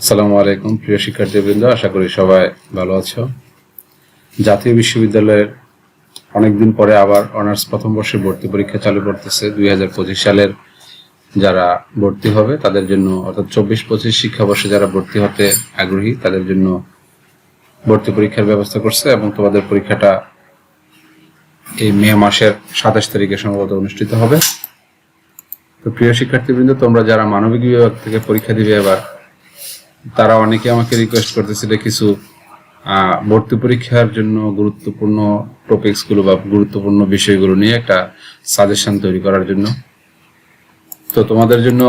আসসালামু আলাইকুম, প্রিয় শিক্ষার্থীবৃন্দ, আশা করি সবাই ভালো আছো। জাতীয় বিশ্ববিদ্যালয়ের অনেকদিন পরে আবার অনার্স প্রথম বর্ষে ভর্তি পরীক্ষা চালু করতেছে। দুই হাজার পঁচিশ সালের যারা ভর্তি হবে, তাদের জন্য অর্থাৎ চব্বিশ পঁচিশ শিক্ষাবর্ষে যারা ভর্তি হতে আগ্রহী, তাদের জন্য ভর্তি পরীক্ষার ব্যবস্থা করছে এবং তোমাদের পরীক্ষাটা এই মে মাসের সাতাশ তারিখে সম্ভবত অনুষ্ঠিত হবে। তো প্রিয় শিক্ষার্থীবৃন্দ, তোমরা যারা মানবিক বিভাগ থেকে পরীক্ষা দিবে এবার তারা অনেকে আমাকে রিকোয়েস্ট করতেছিল কিছু ভর্তি পরীক্ষার জন্য গুরুত্বপূর্ণ টপিকসগুলো বা গুরুত্বপূর্ণ বিষয়গুলো নিয়ে একটা সাজেশন তৈরি করার জন্য। তো তোমাদের জন্য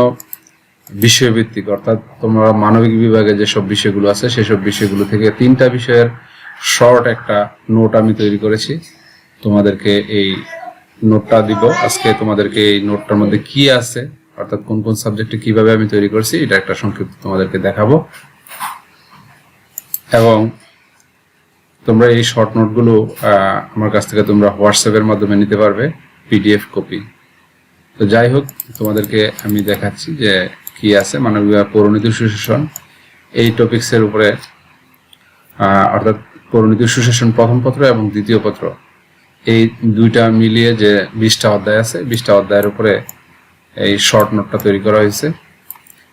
বিষয়ভিত্তিক, অর্থাৎ তোমরা মানবিক বিভাগে যেসব বিষয়গুলো আছে, সেসব বিষয়গুলো থেকে তিনটা বিষয়ের শর্ট একটা নোট আমি তৈরি করেছি। তোমাদেরকে এই নোটটা দিব। আজকে তোমাদেরকে এই নোটটার মধ্যে কি আছে অর্থাৎ কোন কোন সাবজেক্টে কীভাবে আমি তৈরি করছি, এটা একটা সংক্ষিপ্ত তোমাদেরকে দেখাবো। এবং তোমরা এই শর্ট নোটগুলো আমার কাছ থেকে তোমরা হোয়াটসঅ্যাপের মাধ্যমে নিতে পারবে পিডিএফ কপি তো যাই হোক, তোমাদেরকে আমি দেখাচ্ছি যে কি আছে মানবিক পৌরনীতি সুশাসন। এই টপিক্সের উপরে অর্থাৎ পৌরনীতি সুশাসন প্রথম পত্র এবং দ্বিতীয় পত্র। এই দুইটা মিলিয়ে যে বিশটা অধ্যায় আছে, বিশটা অধ্যায়ের উপরে এই শর্ট নোটটা তৈরি করা হয়েছে।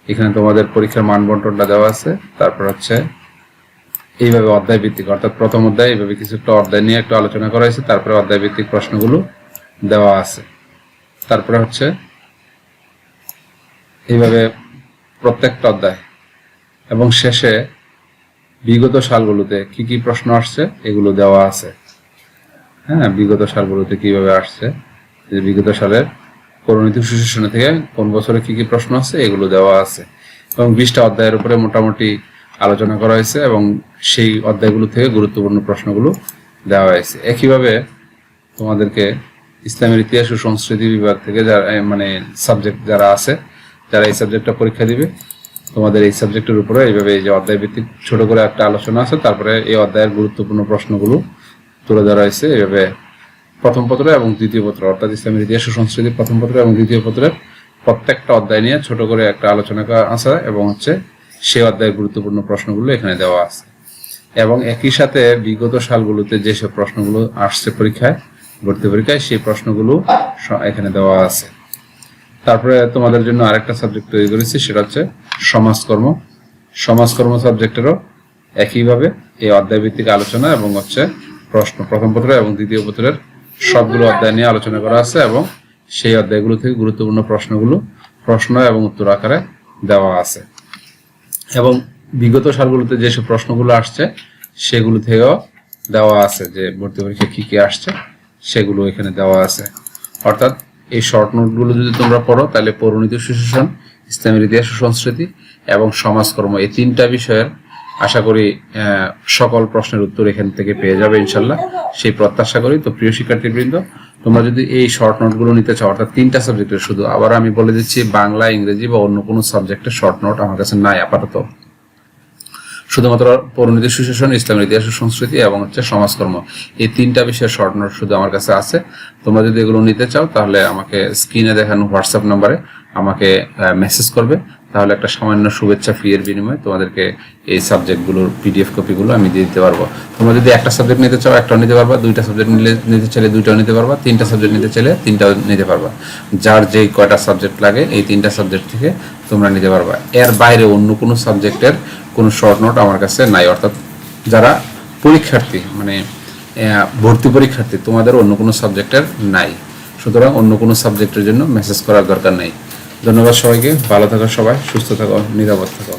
এখানে তোমাদের পরীক্ষার মান বন্টনটা দেওয়া আছে। তারপর হচ্ছে এইভাবে অধ্যায় ভিত্তিক অর্থাৎ প্রথম অধ্যায় এইভাবে কিছু একটা অধ্যায় নিয়ে একটু আলোচনা করা হয়েছে। তারপরে অধ্যায় ভিত্তিক প্রশ্নগুলো দেওয়া আছে। তারপরে হচ্ছে এইভাবে প্রত্যেকটা অধ্যায় এবং শেষে বিগত সালগুলোতে কি কি প্রশ্ন আসছে এগুলো দেওয়া আছে। হ্যাঁ বিগত সালগুলোতে কীভাবে আসছে? বিগত সালের করণীতি সুশাসন থেকে কোন বছরে কি কি প্রশ্ন আছে, এগুলো দেওয়া আছে। এবং বিশটা অধ্যায়ের উপরে মোটামুটি আলোচনা করা হয়েছে এবং সেই অধ্যায়গুলো থেকে গুরুত্বপূর্ণ প্রশ্নগুলো দেওয়া হয়েছে। একইভাবে তোমাদেরকে ইসলামের ইতিহাস ও সংস্কৃতি বিভাগ থেকে যারা মানে সাবজেক্ট যারা আছে, যারা এই সাবজেক্টটা পরীক্ষা দিবে, তোমাদের এই সাবজেক্টের উপরে এইভাবে এই যে অধ্যায় ভিত্তিক ছোট করে একটা আলোচনা আছে, তারপরে এই অধ্যায়ের গুরুত্বপূর্ণ প্রশ্নগুলো তুলে ধরা হয়েছে। এইভাবে প্রথম পত্র এবং দ্বিতীয় পত্র, অর্থাৎ ইসলামের ইতিহাস ও সংস্কৃতির প্রথম পত্র এবং দ্বিতীয় পত্রের প্রত্যেকটা অধ্যায় নিয়ে ছোট করে একটা আলোচনা করা এবং হচ্ছে সেই অধ্যায়ের গুরুত্বপূর্ণ প্রশ্নগুলো এখানে দেওয়া আছে। এবং একই সাথে বিগত সালগুলোতে যেসব প্রশ্নগুলো আসছে পরীক্ষায়, ভর্তি পরীক্ষায়, সেই প্রশ্নগুলো এখানে দেওয়া আছে। তারপরে তোমাদের জন্য আরেকটা সাবজেক্ট তৈরি করেছি, সেটা হচ্ছে সমাজকর্ম। সমাজকর্ম সাবজেক্টেরও একইভাবে এই অধ্যায় ভিত্তিক আলোচনা এবং হচ্ছে প্রশ্ন, প্রথম পত্র এবং দ্বিতীয় পত্রের সবগুলো অধ্যায় নিয়ে আলোচনা করা আছে এবং সেই অধ্যায়গুলো থেকে গুরুত্বপূর্ণ প্রশ্নগুলো, প্রশ্ন এবং উত্তর আকারে দেওয়া আছে। এবং বিগত সালগুলোতে যেসব প্রশ্নগুলো আসছে, সেগুলো থেকেও দেওয়া আছে যে ভর্তি পরীক্ষা কী কি আসছে, সেগুলো এখানে দেওয়া আছে। অর্থাৎ এই শর্ট নোটগুলো যদি তোমরা পড়ো, তাহলে পৌরনীতি সুশাসন ইসলামের ইতিহাস সংস্কৃতি এবং সমাজকর্ম, এই তিনটা বিষয়ের আশা করি সকল প্রশ্নের উত্তর এখান থেকে পেয়ে যাবে ইনশাল্লাহ। সেই প্রত্যাশা করি। তো প্রিয় শিক্ষার্থীবৃন্দ, তোমরা যদি এই শর্ট নোটগুলো নিতে চাও, অর্থাৎ তিনটা সাবজেক্টের শুধু আবার আমি বলে দিচ্ছি, বাংলা, ইংরেজি বা অন্য কোনো সাবজেক্টের শর্ট নোট আমার কাছে নাই আপাতত। শুধুমাত্র পরিণতি সুশাসন, ইসলামের ইতিহাস ও সংস্কৃতি এবং হচ্ছে সমাজকর্ম, এই তিনটা বিষয়ের শর্ট নোট শুধু আমার কাছে আছে। তোমরা যদি এগুলো নিতে চাও, তাহলে আমাকে স্ক্রিনে দেখানো হোয়াটসঅ্যাপ নাম্বারে আমাকে মেসেজ করবে। তাহলে একটা সামান্য শুভেচ্ছা ফি এর বিনিময়ে তোমাদেরকে এই সাবজেক্টগুলোর পিডিএফ কপিগুলো আমি দিয়ে দিতে পারব। তোমরা যদি একটা সাবজেক্ট নিতে চাও, একটাও নিতে পারবা, দুইটা সাবজেক্ট নিলে, নিতে চাইলে দুইটাও নিতে পারবা, তিনটা সাবজেক্ট নিতে চাইলে তিনটাও নিতে পারবা। যার যেই কয়টা সাবজেক্ট লাগে, এই তিনটা সাবজেক্ট থেকে তোমরা নিতে পারবা। এর বাইরে অন্য কোনো সাবজেক্টের কোনো শর্ট নোট আমার কাছে নাই। অর্থাৎ যারা পরীক্ষার্থী মানে ভর্তি পরীক্ষার্থী, তোমাদের অন্য কোনো সাবজেক্টের নাই। সুতরাং অন্য কোনো সাবজেক্টের জন্য মেসেজ করার দরকার নেই। ধন্যবাদ সবাইকে। ভালো থাকা সবাই সুস্থ থাকো নিরাপদ থাকো।